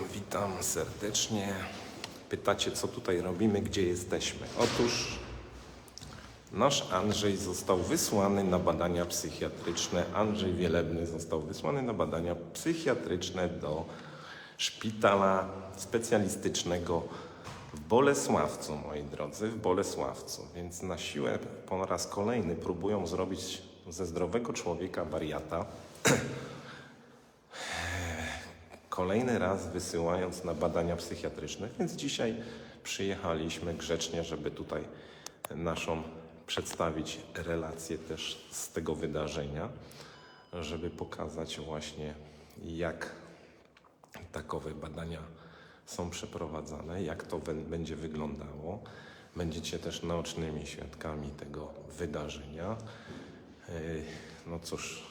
Witam serdecznie. Pytacie, co tutaj robimy, gdzie jesteśmy? Otóż nasz Andrzej został wysłany na badania psychiatryczne. Andrzej Wielebny został wysłany na badania psychiatryczne do szpitala specjalistycznego w Bolesławcu, moi drodzy, w Bolesławcu. Więc na siłę po raz kolejny próbują zrobić ze zdrowego człowieka wariata. kolejny raz wysyłając na badania psychiatryczne, więc dzisiaj przyjechaliśmy grzecznie, żeby tutaj naszą przedstawić relację też z tego wydarzenia, żeby pokazać właśnie jak takowe badania są przeprowadzane, jak to będzie wyglądało. Będziecie też naocznymi świadkami tego wydarzenia. Yy, No cóż,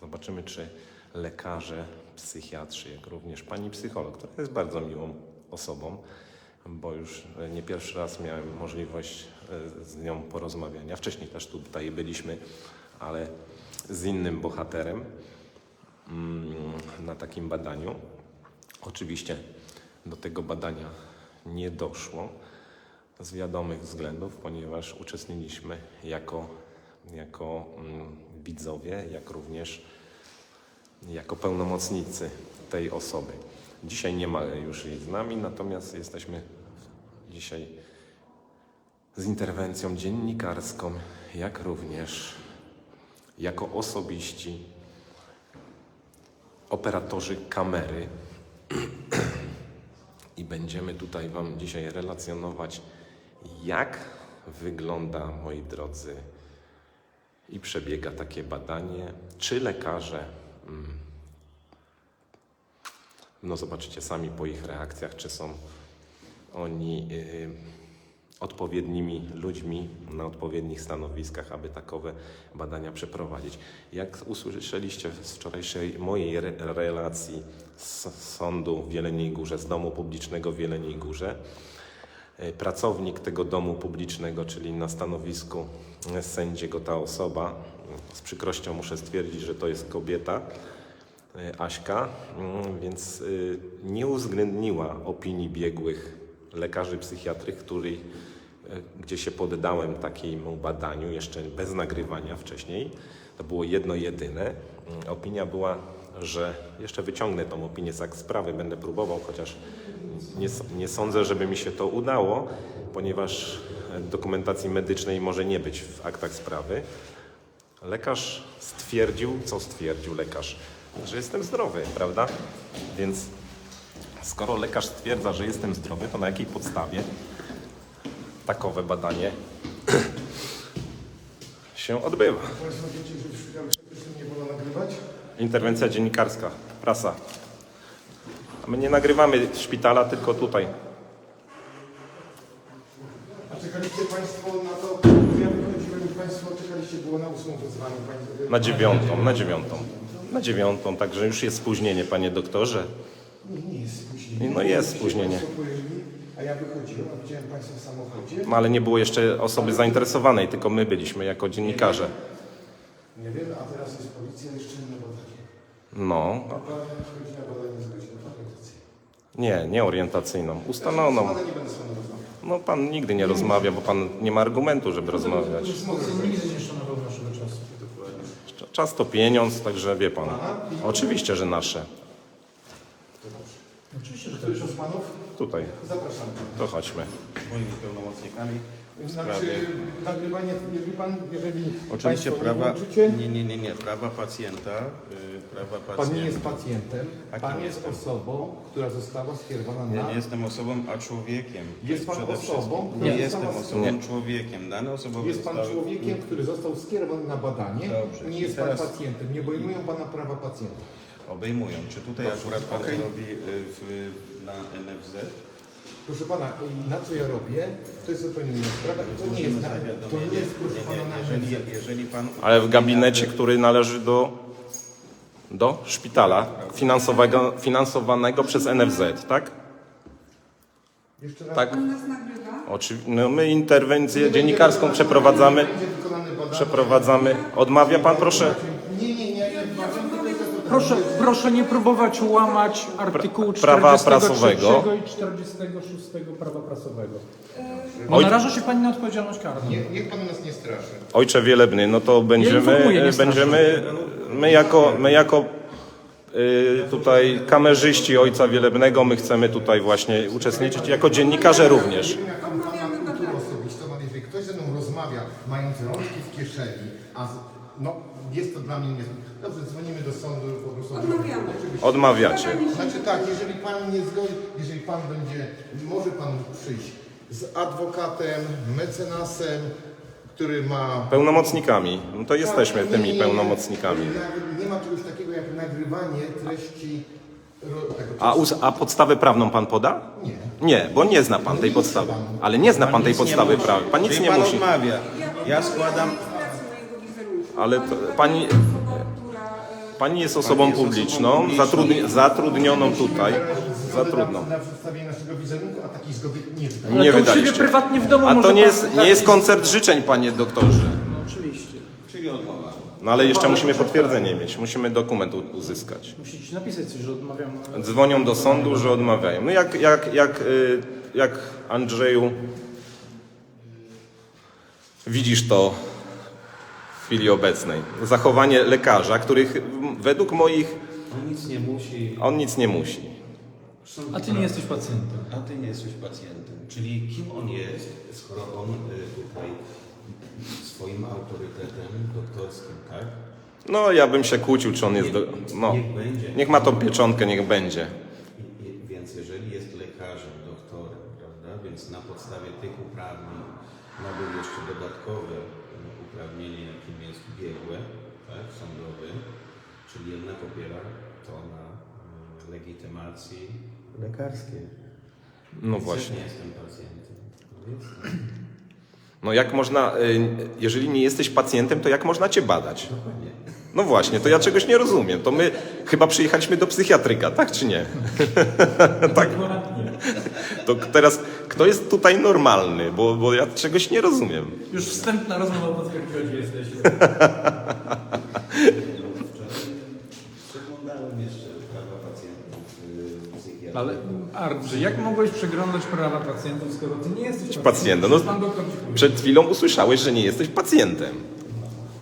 zobaczymy, czy lekarze, psychiatrzy, jak również pani psycholog, która jest bardzo miłą osobą, bo już e, nie pierwszy raz miałem możliwość e, z nią porozmawiania. Wcześniej też tutaj byliśmy, ale z innym bohaterem mm, na takim badaniu. Oczywiście do tego badania nie doszło z wiadomych względów, ponieważ uczestniczyliśmy jako, jako mm, widzowie, jak również jako pełnomocnicy tej osoby. Dzisiaj nie ma już jej z nami, natomiast jesteśmy dzisiaj z interwencją dziennikarską, jak również jako osobiści operatorzy kamery i będziemy tutaj Wam dzisiaj relacjonować, jak wygląda, moi drodzy, i przebiega takie badanie, czy lekarze, no zobaczycie sami po ich reakcjach, czy są oni y, odpowiednimi ludźmi na odpowiednich stanowiskach, aby takowe badania przeprowadzić. Jak usłyszeliście z wczorajszej mojej re relacji z sądu w Jeleniej Górze, z domu publicznego w Jeleniej Górze, pracownik tego domu publicznego, czyli na stanowisku sędziego ta osoba, z przykrością muszę stwierdzić, że to jest kobieta, y, Aśka, mm, więc nie uwzględniła opinii biegłych lekarzy psychiatrych, który, gdzie się poddałem takiemu badaniu, jeszcze bez nagrywania wcześniej. To było jedno jedyne. Mm, Opinia była, że jeszcze wyciągnę tą opinię z akt sprawy, będę próbował, chociaż nie, nie sądzę, żeby mi się to udało, ponieważ dokumentacji medycznej może nie być w aktach sprawy. Lekarz stwierdził, co stwierdził lekarz? Że jestem zdrowy, prawda? Więc skoro lekarz stwierdza, że jestem zdrowy, to na jakiej podstawie takowe badanie się odbywa? Interwencja dziennikarska, prasa. A my nie nagrywamy szpitala, tylko tutaj. A czekaliście Państwo na to, ja wychodziłem i Państwo czekaliście, było na ósmą wezwanie. Państwo, Na dziewiątą, na dziewiątą. Na dziewiątą, także już jest spóźnienie, panie doktorze. Nie, nie jest spóźnienie. No jest spóźnienie. A ja wychodziłem, a widziałem Państwa w samochodzie. No, ale nie było jeszcze osoby zainteresowanej, tylko my byliśmy jako dziennikarze. Nie wiem, a teraz jest policja jeszcze na badanie. No, A Pan chodzi na badanie z godziny orientacji. Nie, nie orientacyjną, ustaloną. Ale nie będę z Panem rozmawiał. No pan nigdy nie rozmawia, bo pan nie ma argumentu, żeby rozmawiać. Mogę Nigdy nie szanował naszego czasu. Czas to pieniądz, także wie pan. Oczywiście, że nasze. Oczywiście, że tak. Ktoś z Panów? Tutaj, Zapraszam. to chodźmy. Moimi pełnomocnikami w Znaczy, nagrywanie, jeżeli Pan, jeżeli Oczywiście państwo prawa. nie włączycie, Nie, nie, nie, nie. Prawa pacjenta. y, Prawa Pan pacjenta. nie jest pacjentem, Jakim pan jest jestem? osobą, która została skierowana Ja na... nie jestem osobą, a człowiekiem. Jest pan przede osobą, która Nie została- jestem osobą, Nie. człowiekiem. Dane osobowe Jest pan zostały- człowiekiem, który został skierowany na badanie, Dobrze. nie jest I teraz- pan pacjentem, nie obejmują pana prawa pacjenta. Obejmują. Czy tutaj akurat pan robi y, w, na NFZ? Proszę pana, i na co ja robię, to jest zupełnie inna sprawa i to nie jest, na, to nie jest proszę pana, na jeżeli, jeżeli pan. Ale w gabinecie, który należy do, do szpitala finansowego, finansowanego przez NFZ, tak? Jeszcze raz, Tak. Pan nas nagrywa? Oczywiście. No my interwencję dziennikarską przeprowadzamy. Przeprowadzamy. Odmawia pan, proszę? Nie, nie, nie, nie, Ja badanie to rozmawiam jest z to Proszę, proszę nie próbować łamać artykułu Prawa 43 prasowego. i 46 prawa prasowego. Oj- Bo naraża się pani na odpowiedzialność karną. Nie, niech pan nas nie straszy. Ojcze Wielebny, no to będziemy, informuję, nie straszę. będziemy my jako, my jako y, tutaj kamerzyści Ojca Wielebnego, my chcemy tutaj właśnie uczestniczyć, jako dziennikarze również. Nie wiem, jaką pan ma kulturę osobistą, ale jeżeli ktoś ze mną rozmawia, mając rączki w kieszeni, a z, no, jest to dla mnie nie... Dobrze, dzwonimy do sądu, po prostu... Odmawiamy. Oczywiście. Odmawiacie. Znaczy tak, jeżeli pan nie zgodzi, jeżeli pan będzie, może pan przyjść z adwokatem, mecenasem, który ma... Pełnomocnikami, no to jesteśmy Tak, tymi nie, nie, pełnomocnikami. Nie, ma czegoś takiego jak nagrywanie treści ro, tego. A, us- a podstawę prawną pan poda? Nie. Nie, bo nie zna pan tej podstawy. Ale nie zna pan tej podstawy prawnej. Pan nic Czyli nie pan musi. odmawia. Ja składam... Ale to- pani- Pani jest osobą jest osobą publiczną, publiczną. zatrudni- zatrudnioną tutaj. Zatrudnioną. Na, na przedstawienie naszego wizerunku, a takiej zgody nie wydaje. Ale Nie to u siebie wydaliście. prywatnie w domu A może to nie pan- jest, nie jest koncert życzeń, panie doktorze. No, oczywiście. No ale jeszcze musimy potwierdzenie mieć, musimy dokument u- uzyskać. Musicie napisać coś, że odmawiam. Dzwonią do sądu, że odmawiają. No jak, jak, jak, y, jak Andrzeju widzisz to chwili obecnej. Zachowanie lekarza, których według moich On nic nie musi. on nic nie musi. A ty nie jesteś pacjentem. A ty nie jesteś pacjentem. Czyli kim on jest, skoro on y, tutaj swoim autorytetem doktorskim, tak? No ja bym się kłócił, czy on jest... Do... No, Niech będzie. niech ma tą pieczątkę, niech będzie. Więc jeżeli jest lekarzem, doktorem, prawda, więc na podstawie tych uprawnień nabył jeszcze dodatkowe uprawnienie, jakim jest biegłe, tak, sądowe, czyli jednak opiera to na y, legitymacji lekarskiej. No Też właśnie. nie jestem pacjentem. No Więc, No jak można, y, jeżeli nie jesteś pacjentem, to jak można cię badać? dokładnie. No właśnie, to ja czegoś nie rozumiem. To my chyba przyjechaliśmy do psychiatryka, tak czy nie? tak. To teraz, kto jest tutaj normalny? Bo, bo ja czegoś nie rozumiem. Już wstępna rozmowa gdzie jesteście. Wczoraj przeglądałem jeszcze prawa pacjentów y. Ale Andrzej, jak mogłeś przeglądać prawa pacjentów, skoro ty nie jesteś Pacjentem, no-. Przed chwilą usłyszałeś, że nie jesteś pacjentem.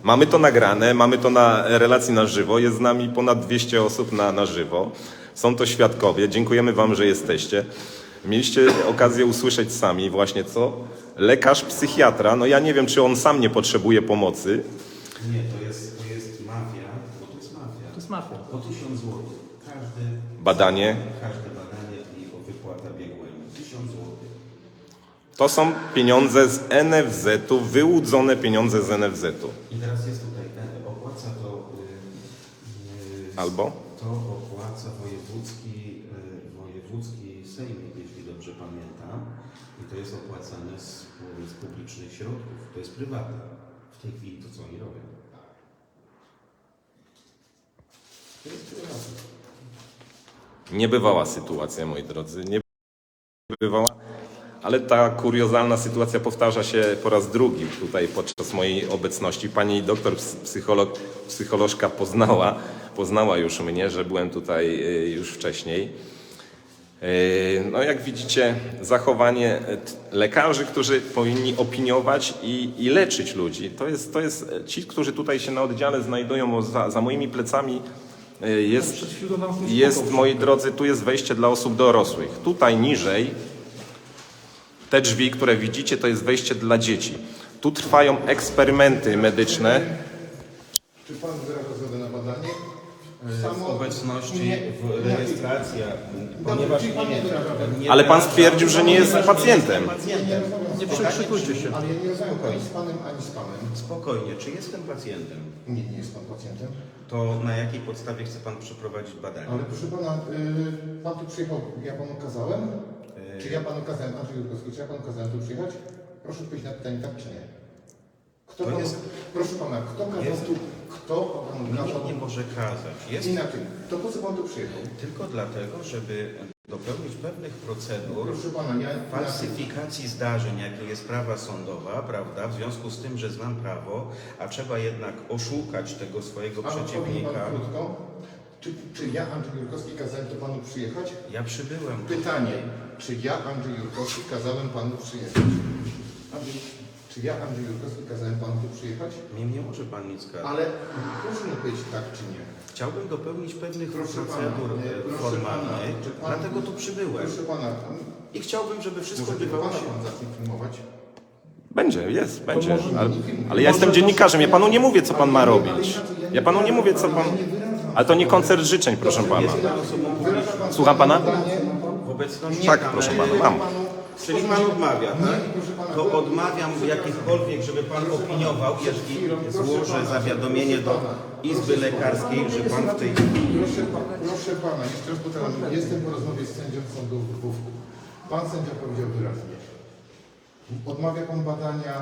Mamy to nagrane, mamy to na relacji na żywo. Jest z nami ponad 200 osób na, na żywo. Są to świadkowie. Dziękujemy Wam, że jesteście. Mieliście okazję usłyszeć sami właśnie co? Lekarz, psychiatra. No ja nie wiem, czy on sam nie potrzebuje pomocy. Nie, to jest, to jest mafia, bo to jest mafia. To jest mafia. Po 1000 zł. Każde Badanie. Każde badanie i wypłata biegłemu. 1000 zł. To są pieniądze z NFZ-u, wyłudzone pieniądze z NFZ-u. I teraz jest tutaj, opłaca to... y, y, Albo? To opłaca wojewódzki, y, wojewódzki sejmik, jeśli dobrze pamiętam. I to jest opłacane z, z publicznych środków. To jest prywatne. W tej chwili to, co oni robią. To jest prywatne. Niebywała sytuacja, moi drodzy. Nie bywała. Ale ta kuriozalna sytuacja powtarza się po raz drugi tutaj podczas mojej obecności. Pani doktor ps- psycholog, psycholożka poznała, poznała już mnie, że byłem tutaj y, już wcześniej. Y, No jak widzicie, zachowanie t- lekarzy, którzy powinni opiniować i, i leczyć ludzi. To jest, to jest e, ci, którzy tutaj się na oddziale znajdują za, za moimi plecami. Jest, jest, moi drodzy, tu jest wejście dla osób dorosłych. Tutaj niżej, te drzwi, które widzicie, to jest wejście dla dzieci. Tu trwają eksperymenty medyczne. Czy pan wyraża zgodę na badanie? W Samo- obecności w nie. rejestracja, Dobrze, ponieważ nie nie Ale pan stwierdził, że nie jest pacjentem. jestem pacjentem. Nie przekrzykujcie się. Ale ja nie rozmawiam ani z panem, ani z panem. Spokojnie, czy jestem pacjentem? Nie, nie jest pan pacjentem. To na jakiej podstawie chce pan przeprowadzić badanie? Ale proszę pana, y, pan tu przyjechał, ja panu kazałem? Czy ja panu kazałem, Andrzej Jurkowski, czy ja panu kazałem tu przyjechać? Proszę odpowiedzieć na pytanie tak czy nie. Kto To panu, jest- proszę pana, kto kazał jest- tu, kto? Nikt nie może kazać. Jest Inaczej, to po co pan tu przyjechał? tylko dlatego, żeby dopełnić pewnych procedur Proszę pana, ja... falsyfikacji zdarzeń, jakie jest prawa sądowa, prawda? W związku z tym, że znam prawo, a trzeba jednak oszukać tego swojego A odpowie pan przeciwnika. krótko. Czy, czy ja, Andrzej Jurkowski, kazałem do panu przyjechać? Ja przybyłem. Pytanie, czy ja, Andrzej Jurkowski, kazałem panu przyjechać? Andrzej, czy ja, Andrzej Jurkowski, kazałem panu tu przyjechać? Mnie nie może pan nic kazać. Ale proszę mi powiedzieć tak czy nie. Chciałbym dopełnić pewnych Proszę procedur pana, e, proszę formalnych, pana, czy pan- dlatego tu przybyłem. Proszę pana, I chciałbym, żeby wszystko może tylko odbywało się... pan zacznie filmować? Będzie, jest, będzie. Ale, ale ja jestem dziennikarzem, ja panu nie mówię, co pan ma robić. Ja panu nie mówię, co pan... Ale to nie koncert życzeń, proszę pana. Słucham pana? W obecności Tak, proszę pana, mam. Czyli pan odmawia, tak? Nie, proszę To odmawiam jakichkolwiek, żeby pan opiniował, jeżeli złożę zawiadomienie do Izby Lekarskiej, że pan w tej Proszę, pa, proszę pana, jeszcze raz powtarzam, jestem po rozmowie z sędzią sądu w Lwówku. Pan sędzia powiedział wyraźnie, odmawia pan badania,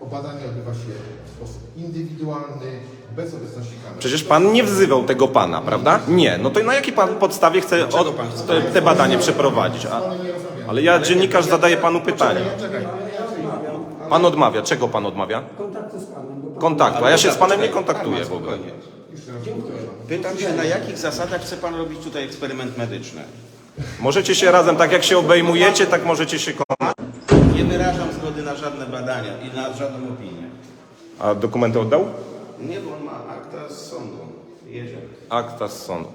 o badanie odbywa się w sposób indywidualny, bez obecności kamery. Przecież pan nie wzywał tego pana, prawda? Nie. No to na jakiej pan podstawie chce od, te, te badanie przeprowadzić? A, nie ale ja, dziennikarz, zadaję panu pytanie. Pan odmawia. Czego pan odmawia? Kontaktu. A ja się z panem nie kontaktuję w ogóle. Pytam się, na jakich zasadach chce pan robić tutaj eksperyment medyczny? Możecie się razem, tak jak się obejmujecie, tak możecie się... kon- Nie wyrażam zgody na żadne badania i na żadną opinię. A dokumenty oddał? Nie, bo on ma akta z sądu. Jedzie. Akta z sądu.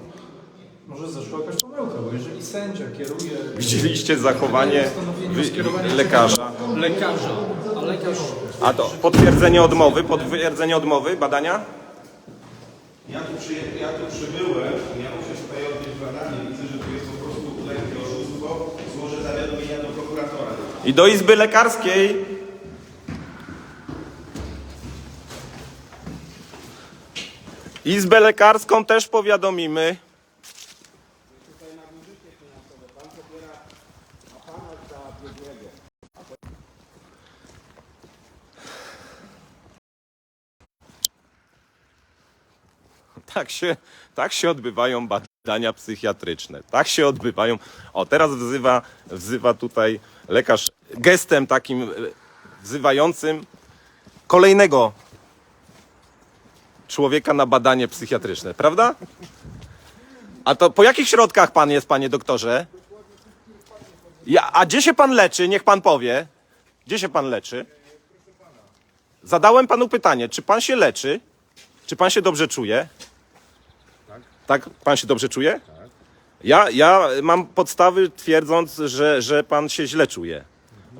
Może zaszła jakaś pomyłka, bo jeżeli sędzia kieruje Widzieliście zachowanie wy, lekarza. lekarza, a lekarz A to potwierdzenie odmowy, potwierdzenie odmowy, badania? Ja tu, przyje, ja tu przybyłem, miało się tutaj odbyć badanie. Widzę, że tu jest po prostu lekkie oszustwo. Złożę zawiadomienia do prokuratora. I do Izby Lekarskiej. Izbę Lekarską też powiadomimy. Tak się, tak się odbywają badania psychiatryczne. Tak się odbywają. O, teraz wzywa, wzywa tutaj lekarz gestem takim e, wzywającym kolejnego człowieka na badanie psychiatryczne, prawda? A to po jakich środkach pan jest, panie doktorze? Ja, a gdzie się pan leczy? Niech pan powie. Gdzie się pan leczy? Zadałem panu pytanie, czy pan się leczy? Czy pan się dobrze czuje? Tak, pan się dobrze czuje? Ja, ja mam podstawy twierdząc, że, że pan się źle czuje.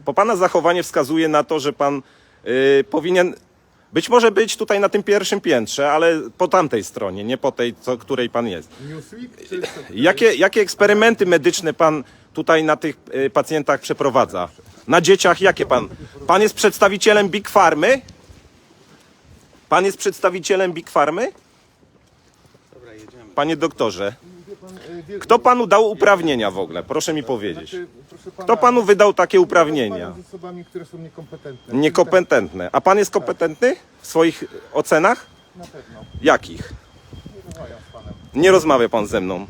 Bo pana zachowanie wskazuje na to, że pan y, powinien być może być tutaj na tym pierwszym piętrze, ale po tamtej stronie, nie po tej, co, której pan jest. Jakie, jakie eksperymenty medyczne pan tutaj na tych y, pacjentach przeprowadza? Na dzieciach jakie pan? Pan jest przedstawicielem Big Farmy? Pan jest przedstawicielem Big Farmy? Panie doktorze, kto panu dał uprawnienia w ogóle? Proszę mi powiedzieć. Pana, Kto panu wydał takie uprawnienia? z osobami, które są niekompetentne. Niekompetentne. A pan jest kompetentny w swoich ocenach? Na pewno. Jakich? Nie rozmawia pan ze mną.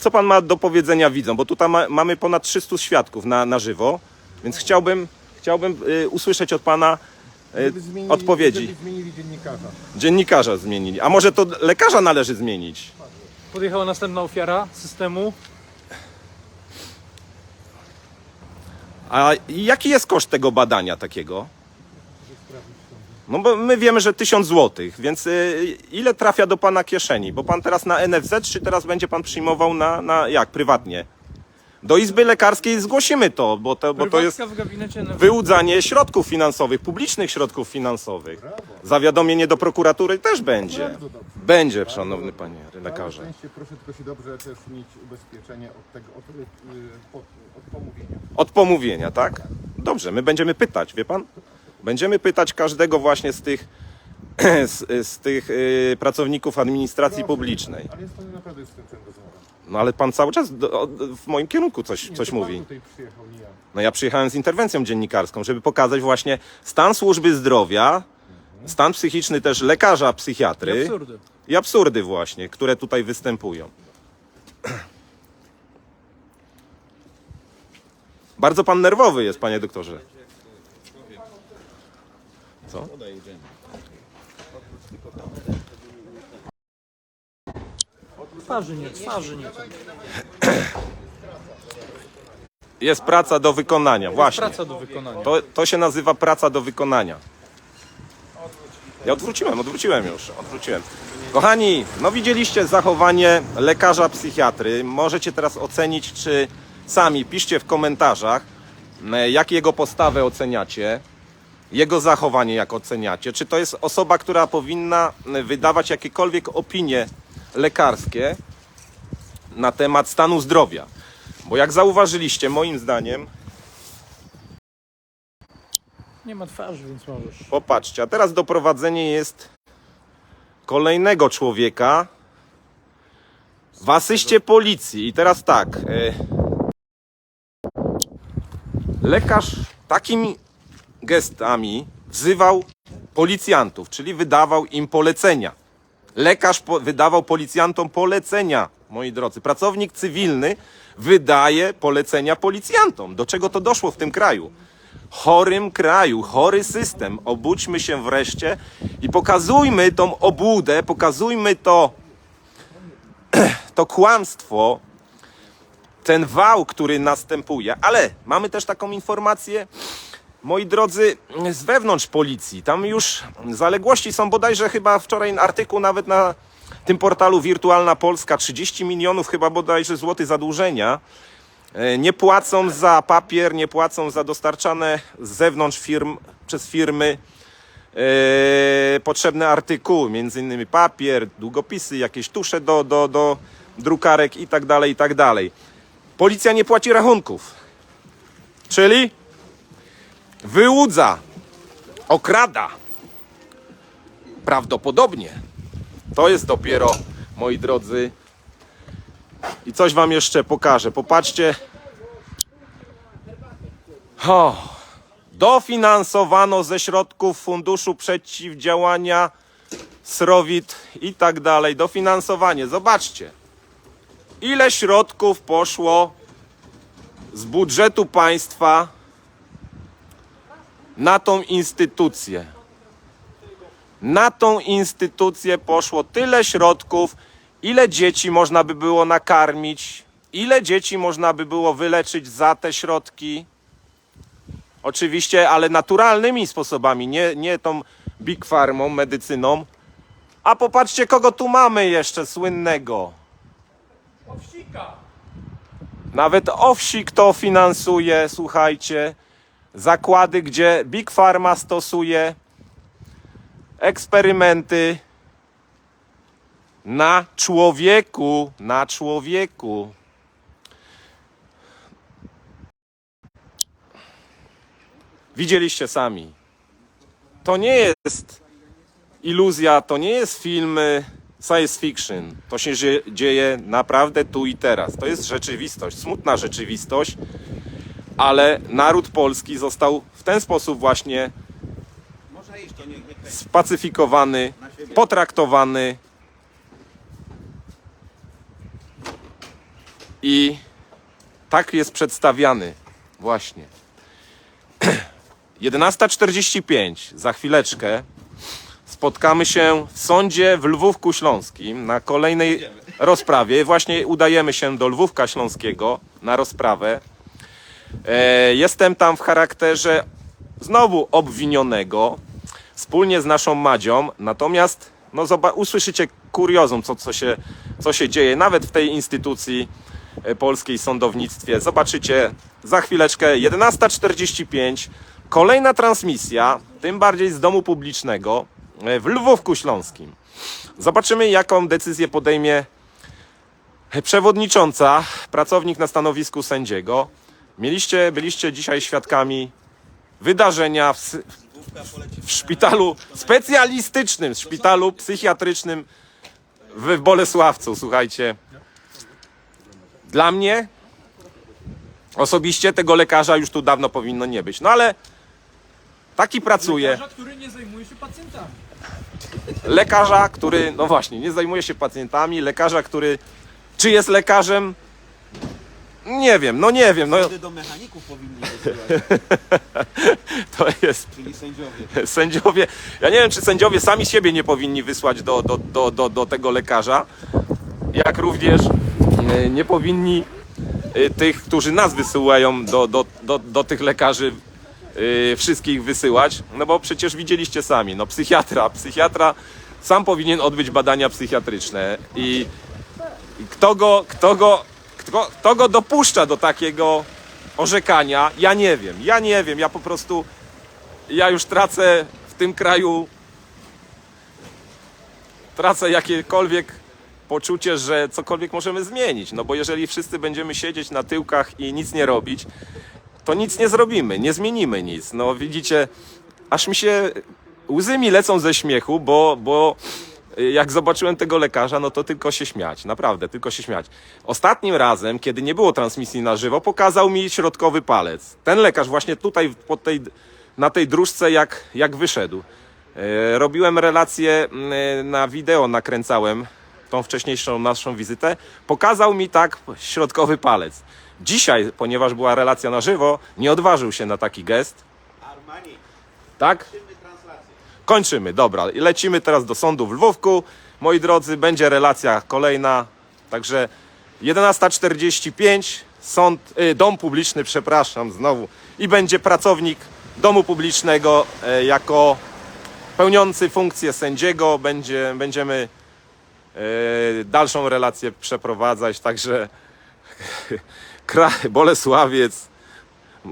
Co pan ma do powiedzenia widzom? Bo tutaj ma, mamy ponad 300 świadków na, na żywo, więc chciałbym, chciałbym y, usłyszeć od pana Żeby zmienili- odpowiedzi. Zmienili dziennikarza. Dziennikarza zmienili. A może to lekarza należy zmienić? Podjechała następna ofiara systemu. A jaki jest koszt tego badania takiego? No bo my wiemy, że 1000 złotych, więc y, ile trafia do pana kieszeni? Bo pan teraz na NFZ, czy teraz będzie pan przyjmował na, na jak, prywatnie? Do Izby Lekarskiej zgłosimy to, bo to, bo to jest Prywatka w gabinecie NFZ. wyłudzanie środków finansowych, publicznych środków finansowych. Zawiadomienie do prokuratury też będzie. Będzie, szanowny panie lekarze. Szczęście proszę tylko się dobrze też mieć ubezpieczenie od tego, od, y, od, od pomówienia. Od pomówienia, tak? Dobrze, my będziemy pytać, wie pan? Będziemy pytać każdego właśnie z tych, z, z tych y, pracowników administracji publicznej. Ale jest to naprawdę jest ten rozmowa. No ale pan cały czas do, o- w moim kierunku coś, coś to pan mówi. tutaj przyjechał, nie ja. No ja przyjechałem z interwencją dziennikarską, żeby pokazać właśnie stan służby zdrowia, stan psychiczny też lekarza psychiatry Absurdy. i absurdy właśnie, które tutaj występują. Bardzo pan nerwowy jest, panie doktorze. Co? Twarzy nie, twarzy nie. Jest praca do wykonania, właśnie. Praca do wykonania. To, to się nazywa praca do wykonania. Ja odwróciłem, odwróciłem już, odwróciłem. Kochani, no widzieliście zachowanie lekarza psychiatry. Możecie teraz ocenić, czy sami piszcie w komentarzach, jak jego postawę oceniacie, jego zachowanie jak oceniacie. Czy to jest osoba, która powinna wydawać jakiekolwiek opinie lekarskie na temat stanu zdrowia. Bo jak zauważyliście, moim zdaniem, Nie ma twarzy, więc możesz. Popatrzcie, a teraz doprowadzenie jest kolejnego człowieka w asyście policji. I teraz tak. e, Lekarz takimi gestami wzywał policjantów, czyli wydawał im polecenia. Lekarz po, wydawał policjantom polecenia, moi drodzy. Pracownik cywilny wydaje polecenia policjantom. Do czego to doszło w tym kraju? chorym kraju, chory system. Obudźmy się wreszcie i pokazujmy tą obłudę, pokazujmy to, to kłamstwo, ten wał, który następuje. Ale mamy też taką informację, moi drodzy, z wewnątrz policji. Tam już zaległości są bodajże chyba wczoraj artykuł nawet na tym portalu Wirtualna Polska, 30 milionów chyba bodajże złotych zadłużenia. E, Nie płacą za papier, nie płacą za dostarczane z zewnątrz firm, przez firmy e, potrzebne artykuły, między innymi papier, długopisy, jakieś tusze do, do, do drukarek i tak dalej, i tak dalej. Policja nie płaci rachunków. Czyli wyłudza, okrada. Prawdopodobnie. To jest dopiero, moi drodzy, i coś wam jeszcze pokażę. Popatrzcie. O, dofinansowano ze środków Funduszu Przeciwdziałania Srowit i tak dalej. Dofinansowanie. Zobaczcie. Ile środków poszło z budżetu państwa na tą instytucję. Na tą instytucję poszło tyle środków, ile dzieci można by było nakarmić, ile dzieci można by było wyleczyć za te środki. Oczywiście, ale naturalnymi sposobami, nie, nie tą big farmą, medycyną. A popatrzcie, kogo tu mamy jeszcze słynnego. Owsika! Nawet Owsik to finansuje, słuchajcie. Zakłady, gdzie Big Pharma stosuje eksperymenty na człowieku, na człowieku. Widzieliście sami. To nie jest iluzja, to nie jest film science fiction. To się zie- dzieje naprawdę tu i teraz. To jest rzeczywistość, smutna rzeczywistość, ale naród polski został w ten sposób właśnie spacyfikowany, potraktowany i tak jest przedstawiany właśnie. 11.45, za chwileczkę spotkamy się w sądzie w Lwówku Śląskim na kolejnej rozprawie. Właśnie udajemy się do Lwówka Śląskiego na rozprawę. E, jestem tam w charakterze znowu obwinionego wspólnie z naszą Madzią. Natomiast no, usłyszycie kuriozum, co, co, się, co się dzieje nawet w tej instytucji e, polskiej sądownictwie. Zobaczycie za chwileczkę 11.45. Kolejna transmisja, tym bardziej z domu publicznego e, w Lwówku Śląskim. Zobaczymy, jaką decyzję podejmie przewodnicząca, pracownik na stanowisku sędziego. Mieliście, byliście dzisiaj świadkami wydarzenia w, w szpitalu specjalistycznym, w szpitalu psychiatrycznym w Bolesławcu, słuchajcie. Dla mnie osobiście tego lekarza już tu dawno powinno nie być. No ale taki pracuje. Lekarza, który nie zajmuje się pacjentami. Lekarza, który, no właśnie, nie zajmuje się pacjentami, lekarza, który czy jest lekarzem? Nie wiem, no nie wiem, no. Do mechaników powinni wysyłać, to jest czyli sędziowie. sędziowie. Ja nie wiem, czy sędziowie sami siebie nie powinni wysłać do, do, do, do, do tego lekarza, jak również e, nie powinni e, tych, którzy nas wysyłają do, do, do, do tych lekarzy e, wszystkich wysyłać, no bo przecież widzieliście sami, no psychiatra, psychiatra sam powinien odbyć badania psychiatryczne. I i kto go, kto go, kto, kto go dopuszcza do takiego orzekania, ja nie wiem, ja nie wiem, ja po prostu, ja już tracę w tym kraju, tracę jakiekolwiek poczucie, że cokolwiek możemy zmienić, no bo jeżeli wszyscy będziemy siedzieć na tyłkach i nic nie robić, to nic nie zrobimy, nie zmienimy nic. No widzicie, aż mi się łzy mi lecą ze śmiechu, bo, bo jak zobaczyłem tego lekarza, no to tylko się śmiać, naprawdę, tylko się śmiać. Ostatnim razem, kiedy nie było transmisji na żywo, pokazał mi środkowy palec. Ten lekarz właśnie tutaj pod tej, na tej dróżce jak, jak wyszedł. E, Robiłem relację na wideo, nakręcałem tą wcześniejszą naszą wizytę. Pokazał mi tak środkowy palec. Dzisiaj, ponieważ była relacja na żywo, nie odważył się na taki gest. Armani, Tak? Kończymy, dobra. Lecimy teraz do sądu w Lwówku. Moi drodzy, będzie relacja kolejna. Także 11.45, sąd, y, dom publiczny, przepraszam, znowu. I będzie pracownik domu publicznego e, jako pełniący funkcję sędziego. Będzie, będziemy e, dalszą relację przeprowadzać. Także kraj, Bolesławiec,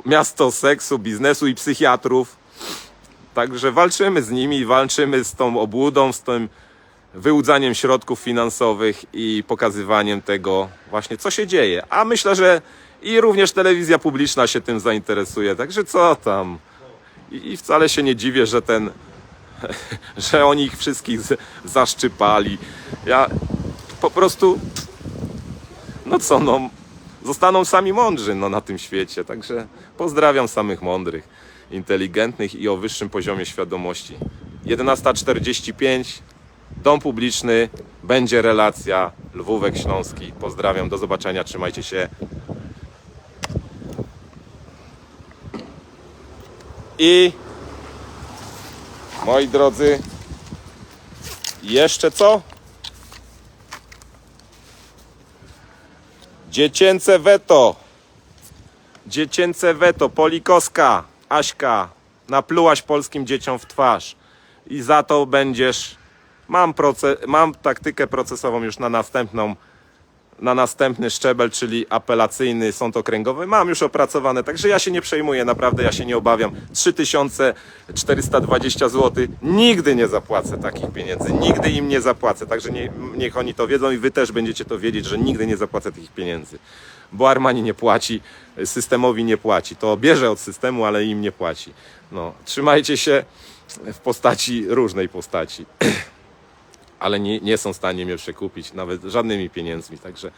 miasto seksu, biznesu i psychiatrów. Także walczymy z nimi, walczymy z tą obłudą, z tym wyłudzaniem środków finansowych i pokazywaniem tego właśnie, co się dzieje. A myślę, że i również telewizja publiczna się tym zainteresuje. Także co tam? I, wcale się nie dziwię, że ten, że oni ich wszystkich zaszczypali. Ja po prostu, no co, no, zostaną sami mądrzy no, na tym świecie. Także pozdrawiam samych mądrych, inteligentnych i o wyższym poziomie świadomości. 11.45, dom publiczny, będzie relacja, Lwówek Śląski. Pozdrawiam, do zobaczenia, trzymajcie się. I moi drodzy, jeszcze co? Dziecięce weto. Dziecięce weto. Polikowska, Aśka, naplułaś polskim dzieciom w twarz. I za to będziesz. Mam, proce, mam taktykę procesową już na następną. Na następny szczebel, czyli apelacyjny sąd okręgowy, mam już opracowane, także ja się nie przejmuję, naprawdę ja się nie obawiam. 3420 zł, nigdy nie zapłacę takich pieniędzy, nigdy im nie zapłacę, także nie, niech oni to wiedzą i wy też będziecie to wiedzieć, że nigdy nie zapłacę takich pieniędzy, bo Armani nie płaci, systemowi nie płaci, to bierze od systemu, ale im nie płaci. No, trzymajcie się w postaci, różnej postaci ale nie, nie są w stanie mnie przekupić nawet żadnymi pieniędzmi. Także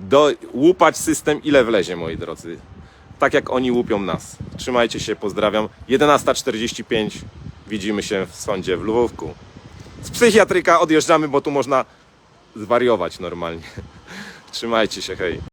do, łupać system ile wlezie, moi drodzy. Tak jak oni łupią nas. Trzymajcie się, pozdrawiam. 11.45 widzimy się w sądzie w Lwówku. Z psychiatryka odjeżdżamy, bo tu można zwariować normalnie. Trzymajcie się, hej.